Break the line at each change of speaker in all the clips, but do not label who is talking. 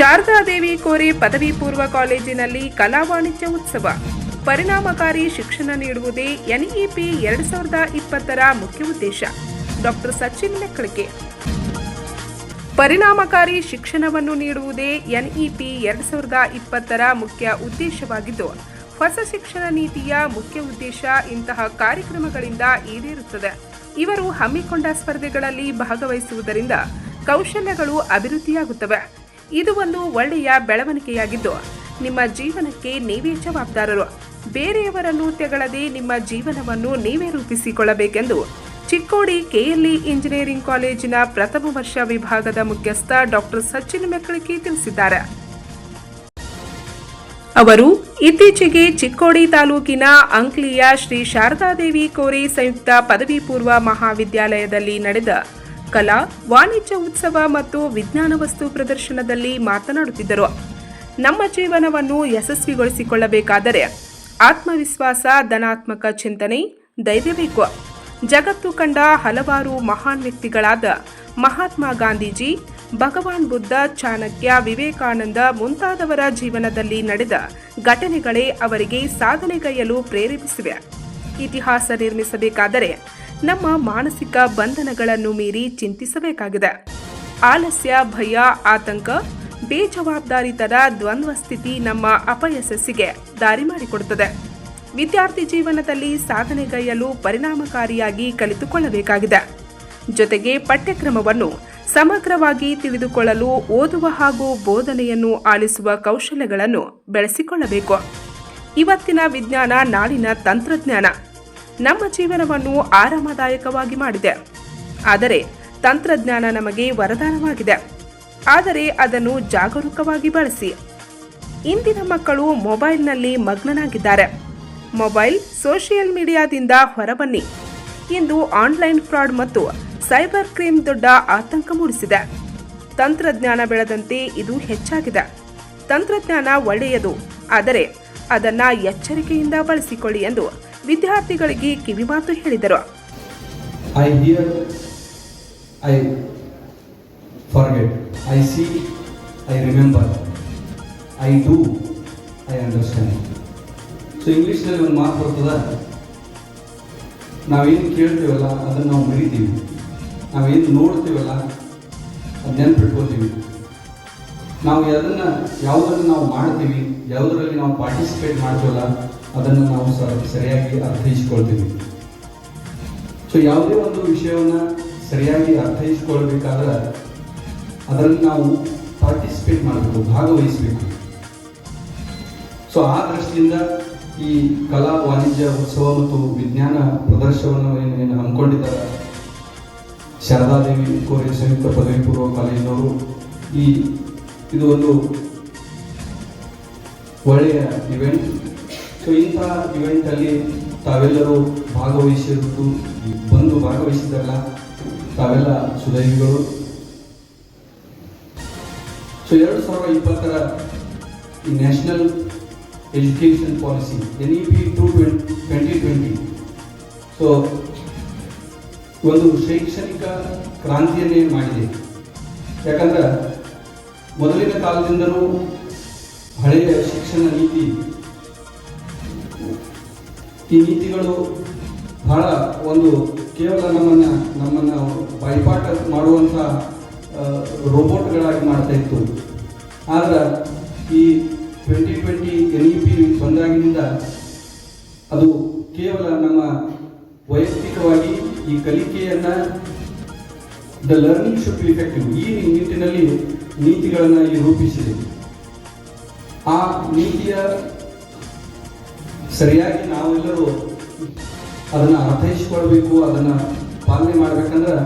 ಶಾರದಾದೇವಿ ಕೋರೆ ಪದವಿ ಪೂರ್ವ ಕಾಲೇಜಿನಲ್ಲಿ ಕಲಾ ವಾಣಿಜ್ಯ ಉತ್ಸವ. ಪರಿಣಾಮಕಾರಿ ಶಿಕ್ಷಣ ನೀಡುವುದೇ ಎನ್ಇಪಿ ಎರಡು ಸಾವಿರದ ಇಪ್ಪತ್ತರ ಮುಖ್ಯ ಉದ್ದೇಶ. ಡಾಕ್ಟರ್ ಸಚಿನ್ ಮೆಕ್ಕಳಿಕೆ ಪರಿಣಾಮಕಾರಿ ಶಿಕ್ಷಣವನ್ನು ನೀಡುವುದೇ ಎನ್ಇಪಿ ಎರಡು ಸಾವಿರದ ಇಪ್ಪತ್ತರ ಮುಖ್ಯ ಉದ್ದೇಶವಾಗಿದ್ದು, ಹೊಸ ಶಿಕ್ಷಣ ನೀತಿಯ ಮುಖ್ಯ ಉದ್ದೇಶ ಇಂತಹ ಕಾರ್ಯಕ್ರಮಗಳಿಂದ ಈಡೇರುತ್ತದೆ. ಇವರು ಹಮ್ಮಿಕೊಂಡ ಸ್ಪರ್ಧೆಗಳಲ್ಲಿ ಭಾಗವಹಿಸುವುದರಿಂದ ಕೌಶಲ್ಯಗಳು ಅಭಿವೃದ್ಧಿಯಾಗುತ್ತವೆ. ಇದು ಒಂದು ಒಳ್ಳೆಯ ಬೆಳವಣಿಗೆಯಾಗಿದ್ದು, ನಿಮ್ಮ ಜೀವನಕ್ಕೆ ನೀವೇ ಜವಾಬ್ದಾರರು. ಬೇರೆಯವರನ್ನು ತೆಗಳದೆ ನಿಮ್ಮ ಜೀವನವನ್ನು ನೀವೇ ರೂಪಿಸಿಕೊಳ್ಳಬೇಕೆಂದು ಚಿಕ್ಕೋಡಿ ಕೆಎಲ್ಇ ಇಂಜಿನಿಯರಿಂಗ್ ಕಾಲೇಜಿನ ಪ್ರಥಮ ವರ್ಷ ವಿಭಾಗದ ಮುಖ್ಯಸ್ಥ ಡಾಕ್ಟರ್ ಸಚಿನ್ ಮೆಕ್ಕಳಿಕೆ ತಿಳಿಸಿದ್ದಾರೆ. ಅವರು ಇತ್ತೀಚೆಗೆ ಚಿಕ್ಕೋಡಿ ತಾಲೂಕಿನ ಅಂಕ್ಲಿಯ ಶ್ರೀ ಶಾರದಾದೇವಿ ಕೋರೆ ಸಂಯುಕ್ತ ಪದವಿ ಪೂರ್ವ ಮಹಾವಿದ್ಯಾಲಯದಲ್ಲಿ ನಡೆದ ಕಲಾ, ವಾಣಿಜ್ಯ ಉತ್ಸವ ಮತ್ತು ವಿಜ್ಞಾನ ವಸ್ತು ಪ್ರದರ್ಶನದಲ್ಲಿ ಮಾತನಾಡುತ್ತಿದ್ದರು. ನಮ್ಮ ಜೀವನವನ್ನು ಯಶಸ್ವಿಗೊಳಿಸಿಕೊಳ್ಳಬೇಕಾದರೆ ಆತ್ಮವಿಶ್ವಾಸ, ಧನಾತ್ಮಕ ಚಿಂತನೆ, ಧೈರ್ಯ ಬೇಕು. ಜಗತ್ತು ಕಂಡ ಹಲವಾರು ಮಹಾನ್ ವ್ಯಕ್ತಿಗಳಾದ ಮಹಾತ್ಮ ಗಾಂಧೀಜಿ, ಭಗವಾನ್ ಬುದ್ಧ, ಚಾಣಕ್ಯ, ವಿವೇಕಾನಂದ ಮುಂತಾದವರ ಜೀವನದಲ್ಲಿ ನಡೆದ ಘಟನೆಗಳೇ ಅವರಿಗೆ ಸಾಧನೆಗೈಯಲು ಪ್ರೇರೇಪಿಸಿವೆ. ಇತಿಹಾಸ ನಿರ್ಮಿಸಬೇಕಾದರೆ ನಮ್ಮ ಮಾನಸಿಕ ಬಂಧನಗಳನ್ನು ಮೀರಿ ಚಿಂತಿಸಬೇಕಾಗಿದೆ. ಆಲಸ್ಯ, ಭಯ, ಆತಂಕ ಬೇಜವಾಬ್ದಾರಿತನ ದ್ವಂದ್ವ ಸ್ಥಿತಿ ನಮ್ಮ ಅಪಯಶಸ್ಸಿಗೆ ದಾರಿ ಮಾಡಿಕೊಡುತ್ತದೆ ವಿದ್ಯಾರ್ಥಿ ಜೀವನದಲ್ಲಿ ಸಾಧನೆಗೈಯಲು ಪರಿಣಾಮಕಾರಿಯಾಗಿ ಕಲಿತುಕೊಳ್ಳಬೇಕಾಗಿದೆ. ಜೊತೆಗೆ ಪಠ್ಯಕ್ರಮವನ್ನು ಸಮಗ್ರವಾಗಿ ತಿಳಿದುಕೊಳ್ಳಲು ಓದುವ ಹಾಗೂ ಬೋಧನೆಯನ್ನು ಆಲಿಸುವ ಕೌಶಲ್ಯಗಳನ್ನು ಬೆಳೆಸಿಕೊಳ್ಳಬೇಕು. ಇವತ್ತಿನ ವಿಜ್ಞಾನ ನಾಳಿನ ತಂತ್ರಜ್ಞಾನ. ನಮ್ಮ ಜೀವನವನ್ನು ಆರಾಮದಾಯಕವಾಗಿ ಮಾಡಿದೆ. ಆದರೆ ತಂತ್ರಜ್ಞಾನ ನಮಗೆ ವರದಾನವಾಗಿದೆ. ಆದರೆ ಅದನ್ನು ಜಾಗರೂಕವಾಗಿ ಬಳಸಿ. ಇಂದಿನ ಮಕ್ಕಳು ಮೊಬೈಲ್ನಲ್ಲಿ ಮಗ್ನನಾಗಿದ್ದಾರೆ. ಮೊಬೈಲ್ ಸೋಷಿಯಲ್ ಮೀಡಿಯಾದಿಂದ ಹೊರಬನ್ನಿ. ಇಂದು ಆನ್ಲೈನ್ ಫ್ರಾಡ್ ಮತ್ತು ಸೈಬರ್ ಕ್ರೈಮ್ ದೊಡ್ಡ ಆತಂಕ ಮೂಡಿಸಿದೆ. ತಂತ್ರಜ್ಞಾನ ಬೆಳೆದಂತೆ ಇದು ಹೆಚ್ಚಾಗಿದೆ. ತಂತ್ರಜ್ಞಾನ ಒಳ್ಳೆಯದು. ಆದರೆ ಅದನ್ನು ಎಚ್ಚರಿಕೆಯಿಂದ ಬಳಸಿಕೊಳ್ಳಿ ಎಂದು ವಿದ್ಯಾರ್ಥಿಗಳಿಗೆ ಕಿವಿಮಾತು ಹೇಳಿದರು.
I hear, I forget I see I remember I do, I understand. So ಇಂಗ್ಲೀಷ್ನಲ್ಲಿ ಒಂದು ಮಾತು ಬರ್ತದ. ನಾವೇನು ಕೇಳ್ತೀವಲ್ಲ ಅದನ್ನು ನಾವು ಮರಿತೀವಿ. ನಾವೇನು ನೋಡ್ತೀವಲ್ಲ ಅದು ನೆನ್ಪಿಟ್ಕೋತೀವಿ ನಾವು ಅದನ್ನು ಯಾವುದನ್ನು ನಾವು ಮಾಡ್ತೀವಿ ಯಾವುದರಲ್ಲಿ ನಾವು ಪಾರ್ಟಿಸಿಪೇಟ್ ಮಾಡ್ತೀವಲ್ಲ ಅದನ್ನು ನಾವು ಸರಿಯಾಗಿ ಅರ್ಥೈಸ್ಕೊಳ್ತೀವಿ. ಸೊ ಯಾವುದೇ ಒಂದು ವಿಷಯವನ್ನು ಸರಿಯಾಗಿ ಅರ್ಥೈಸ್ಕೊಳ್ಬೇಕಾದ್ರೆ ಅದರಲ್ಲಿ ನಾವು ಪಾರ್ಟಿಸಿಪೇಟ್ ಮಾಡಬೇಕು, ಭಾಗವಹಿಸಬೇಕು. ಸೊ ಆ ದೃಷ್ಟಿಯಿಂದ ಈ ಕಲಾ ವಾಣಿಜ್ಯ ಉತ್ಸವ ಮತ್ತು ವಿಜ್ಞಾನ ಪ್ರದರ್ಶನವನ್ನು ಏನು ಹಮ್ಮಿಕೊಂಡಿದ್ದಾರೆ? ಶಾರದಾದೇವಿ ಕೋರಿ ಸಂಯುಕ್ತ ಪದವಿ ಪೂರ್ವ ಕಾಲೇಜಿನವರು, ಈ, ಇದು ಒಂದು ಒಳ್ಳೆಯ ಇವೆಂಟ್ ಸೊ ಇಂಥ ಇವೆಂಟಲ್ಲಿ ತಾವೆಲ್ಲರೂ ಭಾಗವಹಿಸಿದ್ದು, ಬಂದು ಭಾಗವಹಿಸಿದಲ್ಲ ತಾವೆಲ್ಲ ಸುದೈವಿಗಳು. ಸೊ ಎರಡು ಸಾವಿರದ ಇಪ್ಪತ್ತರ national education policy N E P two twenty twenty so ಒಂದು ಶೈಕ್ಷಣಿಕ ಕ್ರಾಂತಿಯನ್ನೇ ಮಾಡಿದೆ. ಯಾಕಂದ್ರೆ ಮೊದಲಿನ ಕಾಲದಿಂದಲೂ ಹಳೆಯ ಶಿಕ್ಷಣ ನೀತಿ ಈ ನೀತಿಗಳು ಬಹಳ ಒಂದು ಕೇವಲ ನಮ್ಮನ್ನು ನಮ್ಮನ್ನು ಬೈಪಾಟ ಮಾಡುವಂಥ ರೋಬೋಟ್ಗಳಾಗಿ ಮಾಡ್ತಾ ಇತ್ತು. ಆದರೆ ಈ twenty twenty N E P ಬಂದಾಗಿನಿಂದ ಅದು ಕೇವಲ ನಮ್ಮ ವೈಯಕ್ತಿಕವಾಗಿ ಈ ಕಲಿಕೆಯನ್ನು ದ ಲರ್ನಿಂಗ್ ಶುಡ್ ಇಫೆಕ್ಟಿವ್ ಈ ನಿಟ್ಟಿನಲ್ಲಿ ನೀತಿಗಳನ್ನು ರೂಪಿಸಿದೆ. ಆ ನೀತಿಯ ಸರಿಯಾಗಿ ನಾವೆಲ್ಲರೂ ಅದನ್ನು ಅರ್ಥೈಸಿಕೊಳ್ಬೇಕು, ಅದನ್ನು ಪಾಲನೆ ಮಾಡಬೇಕಂದ್ರೆ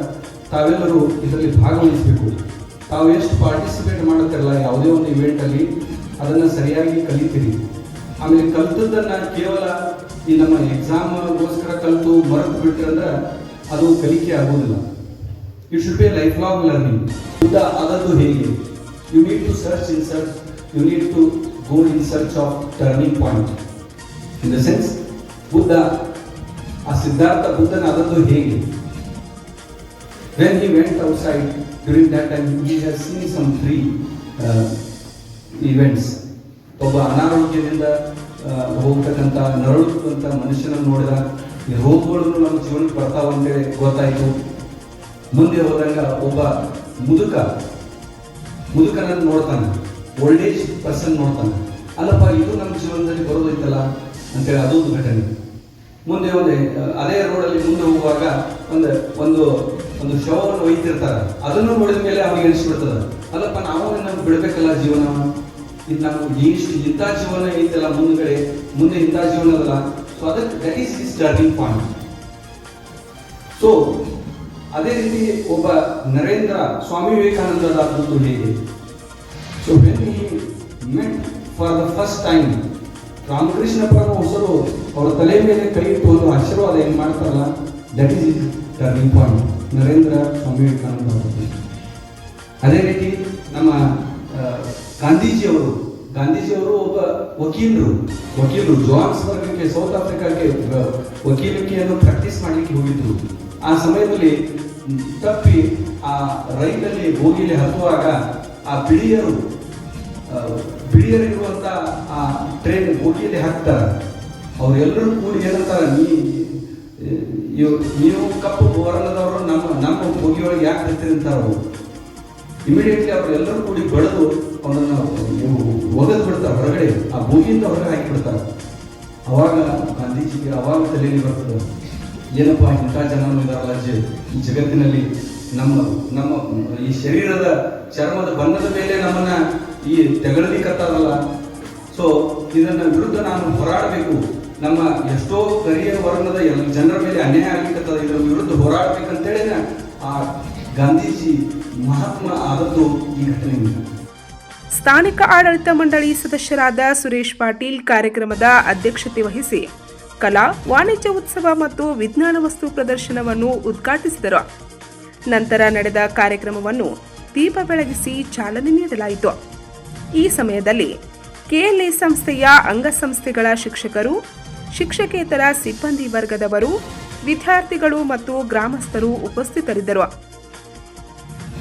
ತಾವೆಲ್ಲರೂ ಇದರಲ್ಲಿ ಭಾಗವಹಿಸಬೇಕು. ತಾವು ಎಷ್ಟು ಪಾರ್ಟಿಸಿಪೇಟ್ ಮಾಡುತ್ತಿರಲ್ಲ ಯಾವುದೇ ಒಂದು ಇವೆಂಟಲ್ಲಿ ಅದನ್ನು ಸರಿಯಾಗಿ ಕಲಿತೀರಿ. ಆಮೇಲೆ ಕಲ್ತದ್ದನ್ನು ಕೇವಲ ಈ ನಮ್ಮ ಎಕ್ಸಾಮ್ಗೋಸ್ಕರ ಕಲಿತು ಮರೆತು ಅಂದ್ರೆ ಅದು ಕಲಿಕೆ ಆಗೋದಿಲ್ಲ it should be life long learning ಉದ್ದ ಅದದ್ದು ಹೇಗೆ? You need to search in search you need to go in search of turning point in the sense Buddha ಆ ಸಿದ್ಧಾರ್ಥ ಬುದ್ಧನಾದದ್ದು ಹೇಗೆ? When he went outside during that time he has seen some free events ಒಬ್ಬ ಅನಾರೋಗ್ಯದಿಂದ ಹೋಗ್ತಕ್ಕಂಥ ನರಳುವಂಥ ಮನುಷ್ಯನನ್ನು ನೋಡಿದ, ಈ ರೋಗಗಳನ್ನು ನಮ್ಮ ಜೀವನಕ್ಕೆ ಬರ್ತಾವ ಅಂತೇಳಿ ಗೊತ್ತಾಯಿತು. ಮುಂದೆ ಹೋದಾಗ ಒಬ್ಬ ಮುದುಕ, ಮುದುಕನನ್ನು ನೋಡ್ತಾನೆ. ಓಲ್ಡ್ ಏಜ್ ಪರ್ಸನ್ ನೋಡ್ತಾನೆ. ಅಲ್ಲಪ್ಪ, ಇದು ನಮ್ಮ ಜೀವನದಲ್ಲಿ ಬರೋದೈತಲ್ಲ? ಅಂತೇಳಿ ಅದೊಂದು ಘಟನೆ. ಮುಂದೆ ಒಂದೇ ಅದೇ ರೋಡಲ್ಲಿ ಮುಂದೆ ಹೋಗುವಾಗ ಒಂದು ಒಂದು ಒಂದು ಶವವನ್ನು ಒಯ್ತಿರ್ತಾರೆ. ಅದನ್ನು ನೋಡಿದ ಮೇಲೆ ಅವ್ರಿಗೆ ಅನಿಸ್ಬಿಡ್ತದ ಅಲ್ಲಪ್ಪ, ನಾವು ನಮ್ಗೆ ಬಿಡಬೇಕಲ್ಲ ಜೀವನ? ಇದು ನಾವು ಇಷ್ಟು ಇಂಥ ಜೀವನ ಐತಲ್ಲ ಮುಂದ್ಗಡೆ, ಮುಂದೆ ಇಂಥ ಜೀವನ ಅದಲ್ಲ. ಸೊ ಅದಕ್ಕೆ that is is turning point so ಅದೇ ರೀತಿ ಒಬ್ಬ ನರೇಂದ್ರ, ಸ್ವಾಮಿ ವಿವೇಕಾನಂದರ ಕುರಿತು ಹೇಗೆ so when met for the first time Ramakrishna ಪರಮಹಂಸರು ಅವರ ತಲೆ ಮೇಲೆ ಕೈ ಇಟ್ಟು ಒಂದು ಆಶೀರ್ವಾದ ಏನು ಮಾಡ್ತಾರಲ್ಲ? That is is turning point Narendra Ambedkar ಅದೇ ರೀತಿ ನಮ್ಮ ಗಾಂಧೀಜಿಯವರು ಗಾಂಧೀಜಿಯವರು ಒಬ್ಬ ವಕೀಲರು. ವಕೀಲರು ಜೋಹಾನ್ಸ್ಬರ್ಗಕ್ಕೆ ಸೌತ್ ಆಫ್ರಿಕಾಕ್ಕೆ ವ- ವಕೀಲಿಕೆಯನ್ನು ಪ್ರಾಕ್ಟೀಸ್ ಮಾಡಲಿಕ್ಕೆ ಹೋಗಿದ್ರು. ಆ ಸಮಯದಲ್ಲಿ ತಪ್ಪಿ ಆ ರೈಲಲ್ಲಿ ಬೋಗಿಲಿ ಹತ್ತುವಾಗ ಆ ಬಿಳಿಯರು ಆ, ಬಿಳಿಯರಿರುವಂತ ಆ ಟ್ರೈನ್ ಬೋಗಿಯಲ್ಲಿ ಹಾಕ್ತಾರೆ. ಅವರೆಲ್ಲರೂ ಕೂಡಿ ಏನಂತಾರೆ ನೀ ನೀವು ಕಪ್ಪು ವರ್ಣದವರು ನಮ್ಮ ನಮ್ಮ ಬೋಗಿಯೊಳಗೆ ಯಾಕೆ ಬರ್ತೀರಿ ಅಂತಾರೆ ಅವರು. ಇಮಿಡಿಯೇಟ್ಲಿ ಅವ್ರು ಎಲ್ಲರೂ ಕೂಡಿ ಬಳದು ಅವನನ್ನು ಒಗೆದು ಬಿಡ್ತಾರೆ ಹೊರಗಡೆ ಆ ಭೂಮಿಯಿಂದ ಹೊರಗೆ ಹಾಕಿಬಿಡ್ತಾರೆ ಅವಾಗ ಗಾಂಧೀಜಿಗೆ ಅವಾಗ ತಲೆಯಲ್ಲಿ ಬರ್ತದೆ ಏನಪ್ಪ ಇಂಥ ಜನರು ಇದಾರಲ್ಲ ಈ ಜಗತ್ತಿನಲ್ಲಿ ನಮ್ಮ ನಮ್ಮ ಈ ಶರೀರದ ಚರ್ಮದ ಬಣ್ಣದ ಮೇಲೆ ನಮ್ಮನ್ನ ಈ ತೆಗಳಲಿಕ್ಕತ್ತಾರಲ್ಲ ಸೊ ಇದನ್ನ ವಿರುದ್ಧ ನಾನು ಹೋರಾಡಬೇಕು. ನಮ್ಮ ಎಷ್ಟೋ ಕರಿಯ ವರ್ಣದ ಎಲ್ಲ ಜನರ ಮೇಲೆ ಅನ್ಯಾಯ ಆಗ್ಲಿಕ್ಕತ್ತದ. ಇದರ ವಿರುದ್ಧ ಹೋರಾಡಬೇಕಂತೇಳಿನ ಆ ಗಾಂಧೀಜಿ ಮಹಾತ್ಮ ಆದದ್ದು ಈ ಘಟನೆಯಿಂದ.
ಸ್ಥಾನಿಕ ಆಡಳಿತ ಮಂಡಳಿ ಸದಸ್ಯರಾದ ಸುರೇಶ್ ಪಾಟೀಲ್ ಕಾರ್ಯಕ್ರಮದ ಅಧ್ಯಕ್ಷತೆ ವಹಿಸಿ ಕಲಾ, ವಾಣಿಜ್ಯ ಉತ್ಸವ ಮತ್ತು ವಿಜ್ಞಾನ ವಸ್ತು ಪ್ರದರ್ಶನವನ್ನು ಉದ್ಘಾಟಿಸಿದರು. ನಂತರ ನಡೆದ ಕಾರ್ಯಕ್ರಮವನ್ನು ದೀಪ ಬೆಳಗಿಸಿ ಚಾಲನೆ ನೀಡಲಾಯಿತು. ಈ ಸಮಯದಲ್ಲಿ ಕೆಎಲ್ಎ ಸಂಸ್ಥೆಯ ಅಂಗಸಂಸ್ಥೆಗಳ ಶಿಕ್ಷಕರು, ಶಿಕ್ಷಕೇತರ ಸಿಬ್ಬಂದಿ ವರ್ಗದವರು, ವಿದ್ಯಾರ್ಥಿಗಳು ಮತ್ತು ಗ್ರಾಮಸ್ಥರು ಉಪಸ್ಥಿತರಿದ್ದರು.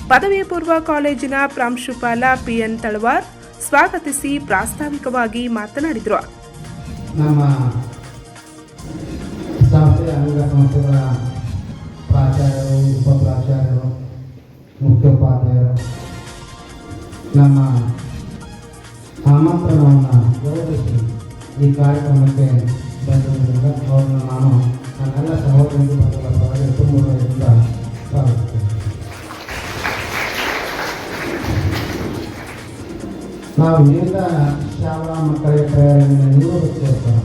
ಪದವಿ ಪೂರ್ವ ಕಾಲೇಜಿನ ಪ್ರಾಂಶುಪಾಲ ಪಿಎನ್ ತಳವಾರ್ ಸ್ವಾಗತಿಸಿ ಪ್ರಾಸ್ತಾವಿಕವಾಗಿ ಮಾತನಾಡಿದರು.
ನಮ್ಮ ಸಂಸ್ಥೆಯ ಅಂಗ ಸಂಸ್ಥೆಗಳ ಪ್ರಾಚಾರ್ಯರು ಉಪ ಪ್ರಾಚಾರ್ಯರು ಮುಖ್ಯೋಪಾಧ್ಯಾಯರು, ನಮ್ಮ ಈ ಕಾರ್ಯಕ್ರಮಕ್ಕೆ ಬಂದಿರುವುದರಿಂದ ಅವ್ರನ್ನ ನಾನು ನನ್ನೆಲ್ಲ ಸಹೋದರಿಗೂ ಬಂಧುಗಳ ಪರವಾಗಿ ಸ್ವಾಗತಿಸ್ತೇನೆ ನಾವು ವಿವಿಧ ಶಾಲಾ ಮಕ್ಕಳಿಗೆ ಪ್ರೇರಣೆ ನೀಡುವುದಕ್ಕೋಸ್ಕರ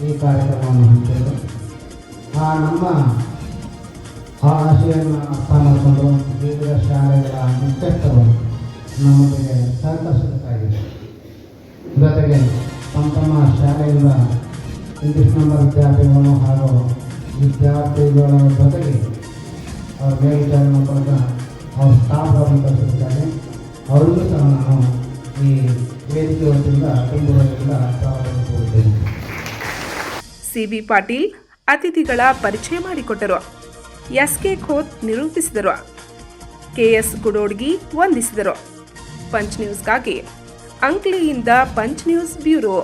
ಈ ಕಾರ್ಯಕ್ರಮವನ್ನು ಹೊಂದಿದ್ದೇವೆ ಆ ನಮ್ಮ ಆ ಆಶೆಯನ್ನು ಅರ್ಥ ಮಾಡಿಕೊಂಡು ವಿವಿಧ ಶಾಲೆಗಳ ಮುಖ್ಯಸ್ಥರು ಸಹಕರಿಸಬೇಕಾಗಿದೆ ಜೊತೆಗೆ ತಮ್ಮ ಶಾಲೆಯಿಂದ ಇಂಗ್ಲೀಷ್ ವಿದ್ಯಾರ್ಥಿಗಳು ಜೊತೆಗೆ ಅವರ ಮೇಲ್ವಿಚಾರಣೆ ಅವ್ರ ಸ್ಟಾಫ್ ಅವರನ್ನು ಕಳಿಸಿರುತ್ತಾರೆ ಅವರಿಗೂ ಈ ವೇದಿಕೆ ವತಿಯಿಂದ
ಸಿಬಿ ಪಾಟೀಲ್ ಅತಿಥಿಗಳ ಪರಿಚಯ ಮಾಡಿಕೊಟ್ಟರು. ಎಸ್ ಕೆ ಖೋತ್ ನಿರೂಪಿಸಿದರು. ಕೆಎಸ್ ಗುಡೋಡ್ಗಿ ವಂದಿಸಿದರು. ಪಂಚ್ ನ್ಯೂಸ್ಗಾಗಿ ಅಂಕ್ಲಿಯಿಂದ ಪಂಚ್ ನ್ಯೂಸ್ ಬ್ಯೂರೋ